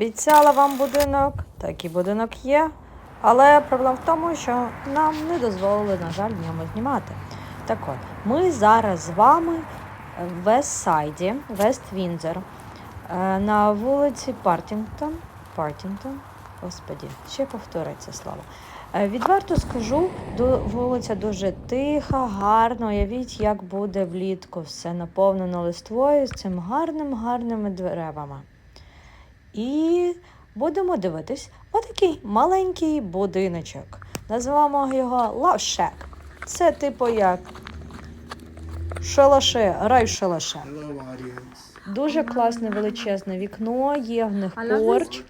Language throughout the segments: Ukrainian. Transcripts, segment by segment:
Обіцяла вам будинок, такий будинок є. Але проблема в тому, що нам не дозволили, на жаль, ньому знімати. Так от, ми зараз з вами в Вестсайді, Вест Вінзер, е, на вулиці Партінгтон. Партінгтон. Господі, ще повториться слово. Е, Відверто скажу, вулиця дуже тиха, гарна. Уявіть, як буде влітку все наповнено листвою з цим гарним, гарними деревами. І будемо дивитись отакий маленький будиночок. Називаємо його Shack. Це типу як шалаше, рай шалаше. Дуже класне величезне вікно, є в них порч.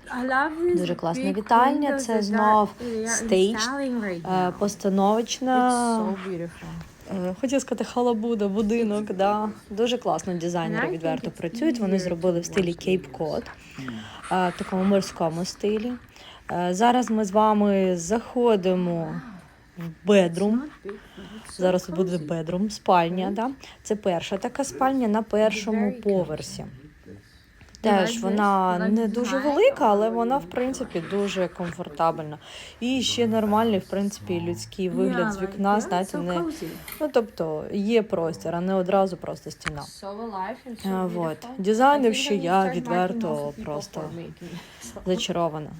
Дуже класна вітальня, це знов staged, Е, Постановочна. Е, Хотіла сказати халабуда, будинок, да. Дуже класно дизайнери відверто працюють. Вони зробили в стилі watch Cape Cod, в такому морському стилі. Е, Зараз ми з вами заходимо в бедрум. Зараз буде бедрум, спальня. Да? Це перша така спальня на першому поверсі. Теж вона не дуже велика, але вона в принципі дуже комфортабельна. І ще нормальний, в принципі, людський вигляд з вікна, знаєте, не ну тобто є простір, а не одразу просто стіна. А, вот. Дизайн, що я відверто просто зачарована.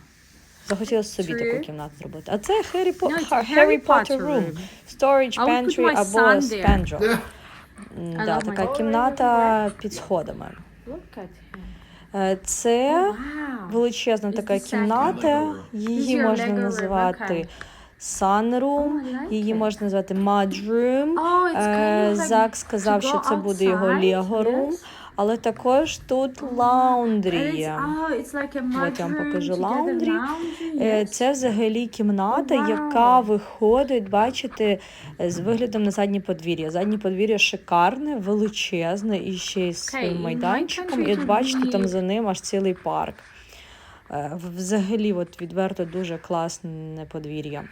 Захотіла собі True. таку кімнату зробити. А це Harry, По- No, Harry, Harry Potter Room. room. Storage Pantry або. Spandrel. Да, така кімната під сходами. Е, Це величезна така кімната. Її можна називати Oh, like її можна назвати. Oh, Е, like Зак сказав, що це буде його outside, Lego room, yes. Але також тут And лаундрі є. oh, От я вам покажу лаундрі. Е. Це взагалі кімната, яка виходить, бачите, з виглядом на заднє подвір'я. Заднє подвір'я шикарне, величезне і ще й з своїм майданчиком. І от бачите, там за ним аж цілий парк. Е, Взагалі, от відверто дуже класне подвір'я.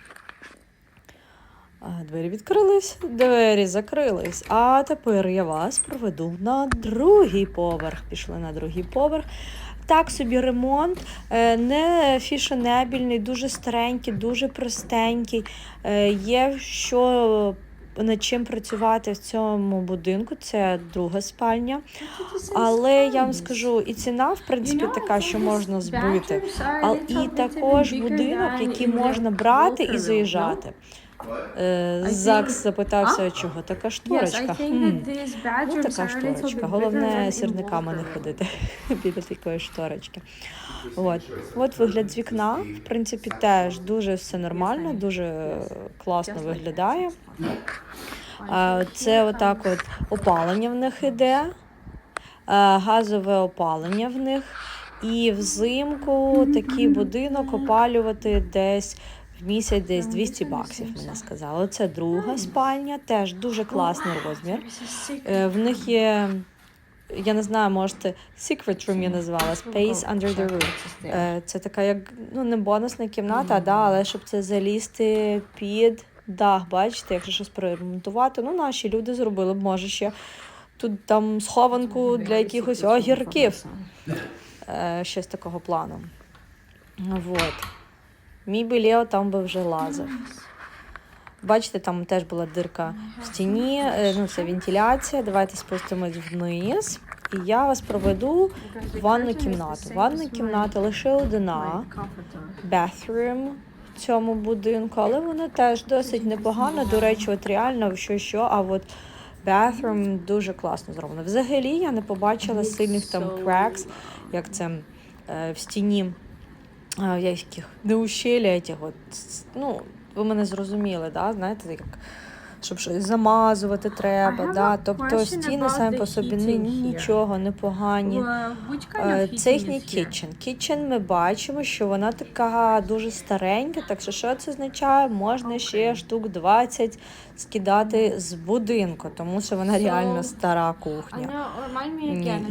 А, Двері відкрились, двері закрились. А тепер я вас проведу на другий поверх. Пішли на другий поверх. Так собі ремонт, е, не фішенебельний, дуже старенький, дуже простенький. Е, Є що над чим працювати в цьому будинку. Це друга спальня. Але я вам скажу, і ціна, в принципі, така, що можна збити. І також будинок, який можна брати і заїжджати. Е, Закс запитався, чого така шторочка. Хм. Ну, така шторочка. Головне сірниками не ходити біля такої шторочки. От. От вигляд з вікна. В принципі, теж дуже все нормально, дуже класно виглядає. Це отак от опалення в них іде, газове опалення в них. І взимку такий будинок опалювати десь в місяць десь 200 баксів, мені сказали. Це друга спальня, теж дуже класний розмір. Е, В них є, я не знаю, можете Secret Room я назвала Space Under the Roof. Е, Це така, як ну не бонусна кімната, да, але щоб це залізти під дах, бачите, якщо щось переремонтувати. Ну, наші люди зробили б, може ще тут там схованку для якихось огірків. Е, Щось такого плану. Вот. Мій білео там би вже лазив. Бачите, там теж була дирка в стіні, е, ну це вентиляція. Давайте спустимось вниз. І я вас проведу в ванну кімнату. Ванна кімната лише одна, bathroom в цьому будинку, але вона теж досить непогана. До речі, от реально що що, а от bathroom дуже класно зроблено. Взагалі я не побачила сильних там cracks, як це е, в стіні яких не ущелі, ну, ви мене зрозуміли, да? знаєте, як, щоб щось замазувати треба, да? тобто стіни самі по собі ні, нічого, непогані. Е, Це їхній кітчен. Кітчен ми бачимо, що вона така дуже старенька, так що що це означає? Можна ще штук 20 скидати з будинку, тому що вона реально стара кухня.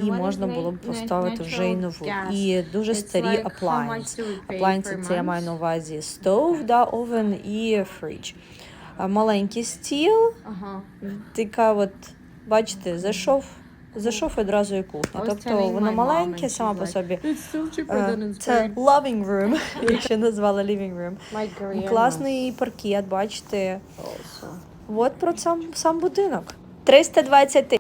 І можна було б поставити вже й нову. І дуже старі аплайнси. Аплайнси це я маю на увазі стов, да, овен і фридж. Маленький стіл, Ага. така от, бачите, зайшов зайшов одразу і кухня. Тобто воно маленьке, сама по собі. Це loving room, якщо назвала living room. Класний паркет, бачите. От про сам будинок. 320 тисяч.